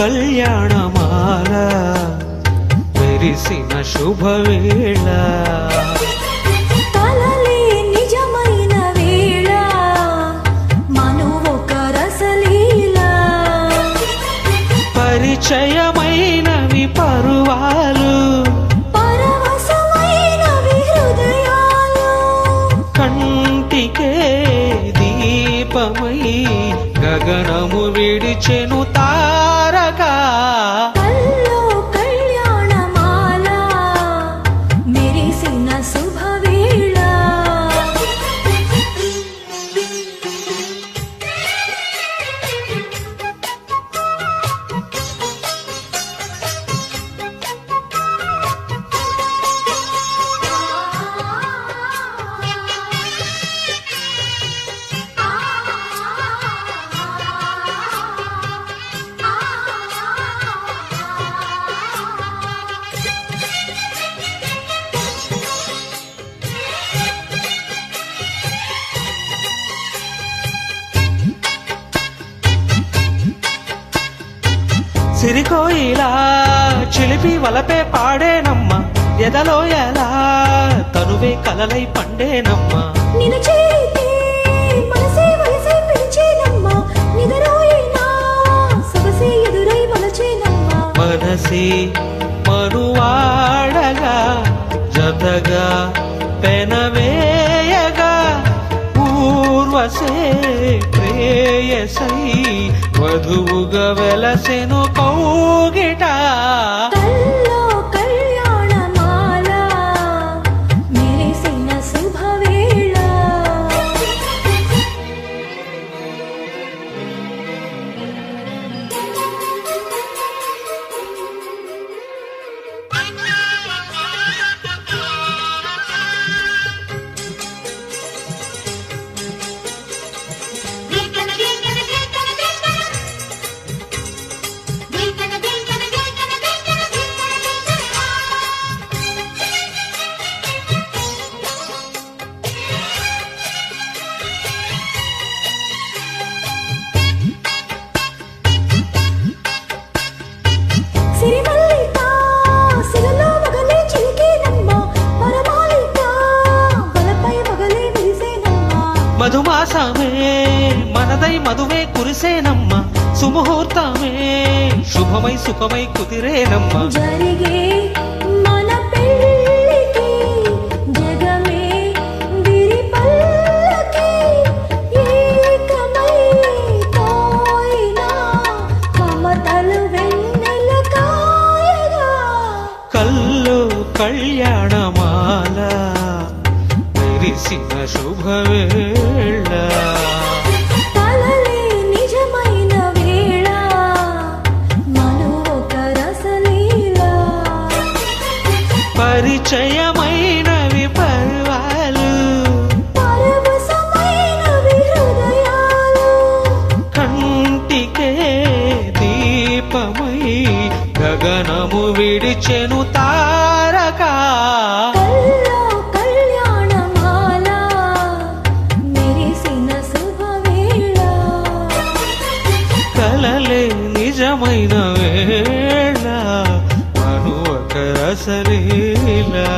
కళ్యాణమాల మెరిసిన శుభవేళ. పరిచయమైనవి పరువాలు సిరికోయిలా చిలిపి వలపే పాడేనమ్మ ఎదలో ఎలా తనువే కలలై పండేనమ్మా. మనసే మనువాడగా జతగా పెనవేయగా పూర్వసే ఎసై వధువుగా వెలసెను కౌగిట మధుమాసమే మనదై మధువే కురిసేనమ్మ సుముహూర్తమే శుభమై సుఖమై కుదిరేనమ్మ. జరిగే పెళ్ళికి మెరిసిన శుభవేళ. పరిచయమైనవి పర్వాలు కంటికే దీపమై గగనము విడిచెను తారక కాలమైన వేళ మనువక రసలీలా.